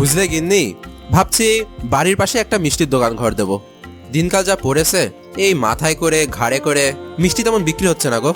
বুঝলে গিন্নি? ভাবছি বাড়ির পাশে একটা মিষ্টির দোকান ঘর দেব। দিনকাল যা পড়েছে এই মাথায় করে ঘাড়ে করে মিষ্টি তেমন বিক্রি হচ্ছে না গো।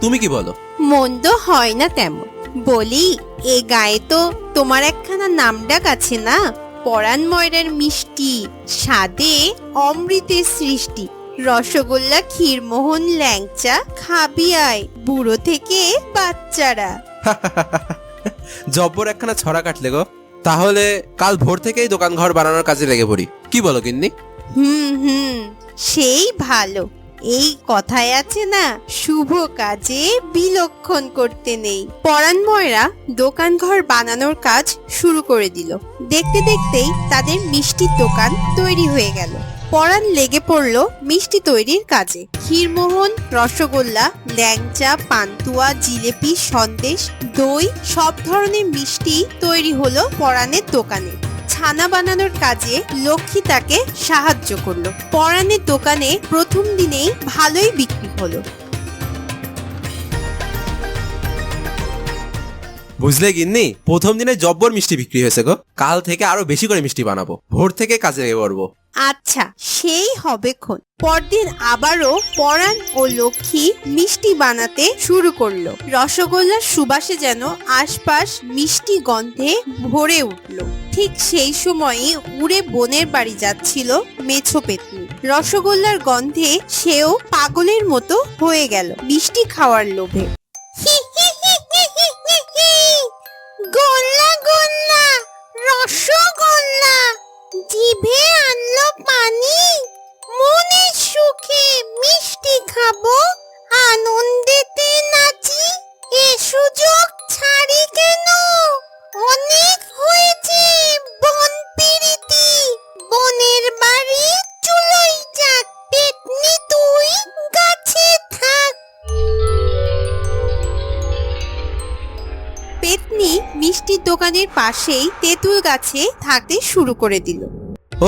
তুমি কি বলো? মন্দ হয় না তেমন। বলি এ গায়ে তো তোমার একখানা নামডাক আছে না? পরাণ ময়রার মিষ্টি স্বাদে অমৃতের সৃষ্টি। রসগোল্লা ক্ষীরমোহন ল্যাংচা খাবি আয় বুড়ো থেকে বাচ্চারা। জব্বর একখানা ছড়া কাটলে গো। তাহলে কাল ভোর থেকেই দোকান ঘর বানানোর কাজে লেগে পড়ি। কি বলো, গিন্নি? হুম হুম, সেই ভালো। এই কথায় আছে না, শুভ কাজে বিলক্ষণ করতে নেই। পরাণ ময়রা দোকান ঘর বানানোর কাজ শুরু করে দিল। দেখতে দেখতেই তাদের মিষ্টির দোকান তৈরি হয়ে গেল। পরাণ লেগে পড়ল মিষ্টি তৈরির কাজে। ক্ষীরমোহন, রসগোল্লা, ল্যাংচা, পান্তুয়া, জিলেপি, সন্দেশ, দই, সব ধরনের মিষ্টি তৈরি হলো পরাণের দোকানে। ছানা বানানোর কাজে লক্ষ্মী তাকে সাহায্য করল। পরাণের দোকানে প্রথম দিনেই ভালোই বিক্রি হলো। বুঝলে গিন্নি, প্রথম দিনে জব্বর মিষ্টি বিক্রি হয়েছে গো। কাল থেকে আরও বেশি করে মিষ্টি বানাবো। ভোর থেকে কাজে লেগে পড়ব আচ্ছা সেই হবে খন। পরদিন আবারও পরাণ ও লক্ষ্মী মিষ্টি বানাতে শুরু করল। রসগোল্লার সুবাসে যেন আশপাশ মিষ্টি গন্ধে ভরে উঠল। ঠিক সেই সময়ই উড়ে বোনের বাড়ি যাচ্ছিল মেছো পেতনি। রসগোল্লার গন্ধে সেও পাগলের মতো হয়ে গেল মিষ্টি খাওয়ার লোভে। গোল্লা গোল্লা! রসগোল্লা! জিভে সুযোগ ছাড়ি কেন? অনেক হয়েছে বন পিরিতি বনের বাড়ি চুলোই যাক পেতনি তুই গাছে থাক। পেতনি মিষ্টির দোকানের পাশেই তেঁতুল গাছে থাকতে শুরু করে দিল।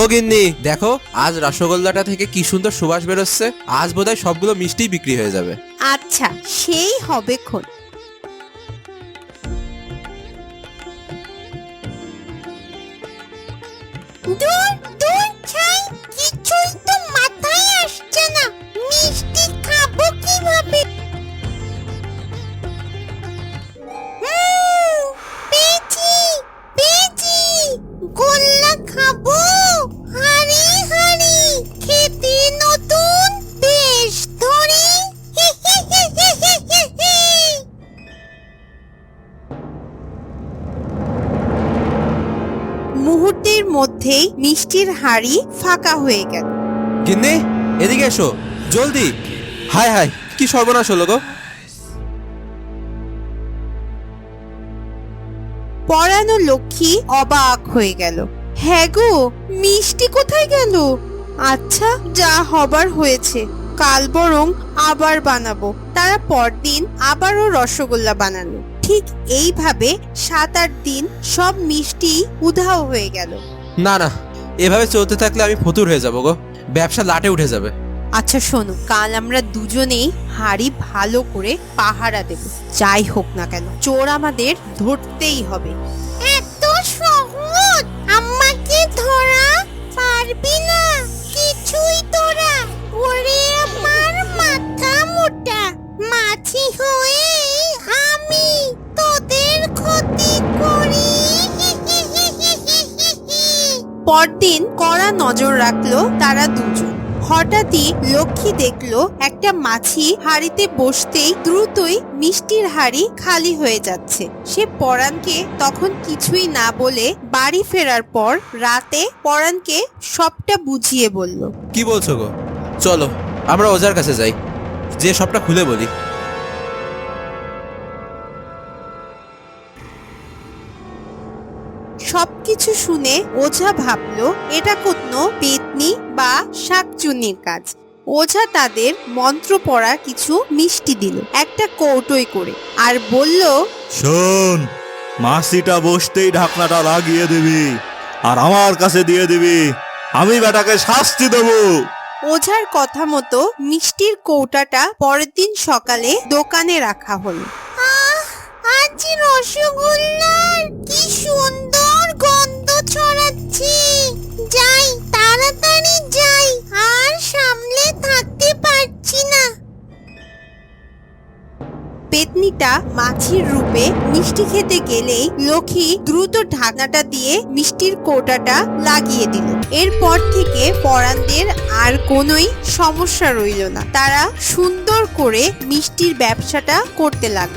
ও গিন্নি দেখো আজ রসগোল্লাটা থেকে কি সুন্দর সুবাস বেরোচ্ছে। আজ বোধহয় সবগুলো মিষ্টি বিক্রি হয়ে যাবে। আচ্ছা সেই হবে খন Do! মুহূর্তের মধ্যেই মিষ্টির হাড়ি ফাঁকা হয়ে গেল। গিন্নি এদিকে এসো। জলদি। হায় হায় কি সর্বনাশ হলো গো। পরানো লক্ষ্মী অবাক হয়ে গেল। হ্যাঁ গো মিষ্টি কোথায় গেল? আচ্ছা যা হবার হয়েছে। কাল বরং আবার বানাবো। তারা পরদিন আবারও রসগোল্লা বানালো। ঠিক এইভাবে সাত আট দিন সব মিষ্টি উধাও হয়ে গেল। না না এভাবে চলতে থাকলে আমি ফতুর হয়ে যাব গো। ব্যবসা লাটে উঠে যাবে। আচ্ছা শোনো কাল আমরা দুজনেই হাড়ি ভালো করে পাহারা দেব। যাই হোক না কেন চোর আমাদের ধরতেই হবে। পরদিন কড়া নজর রাখল তারা দুজন। হঠাৎই লক্ষ্মী দেখল একটা মাছি হাড়িতে বসতেই দ্রুতই মিষ্টির হাড়ি খালি হয়ে যাচ্ছে। সে পরাণকে তখন কিছুই না বলে বাড়ি ফেরার পর রাতে পরাণকে সবটা বুঝিয়ে বলল, কি বলছো গো? চলো, আমরা ওজার কাছে যাই। যে সবটা খুলে বলি। সবকিছু শুনে ওঝা ভাবলো এটা কোনো পেতনি বা শাকচুনির কাজ। ওঝা তাদের মন্ত্র পড়া কিছু মিষ্টি দিল একটা কৌটোয় করে আর বলল শোন মাসিটা বসতেই ঢাকনাটা লাগিয়ে দিবি আর আমার কাছে দিয়ে দিবি। আমি বেটাকে শাস্তি দেবো। ওঝার কথা মতো মিষ্টির কৌটাটা পরের দিন সকালে দোকানে রাখা হলো। আজ রসগোল্লার কি সুন্দর তাড়াতাড়ি যাই, আর সামলে থাকতে পারছি না। পেতনিটা মাছির রূপে মিষ্টি খেতে গেলেই লক্ষ্মী দ্রুত ঢাকনাটা দিয়ে মিষ্টির কোটাটা লাগিয়ে দিল। এরপর থেকে পরানদের আর কোনোই সমস্যা রইল না। তারা সুন্দর করে মিষ্টির ব্যবসাটা করতে লাগল।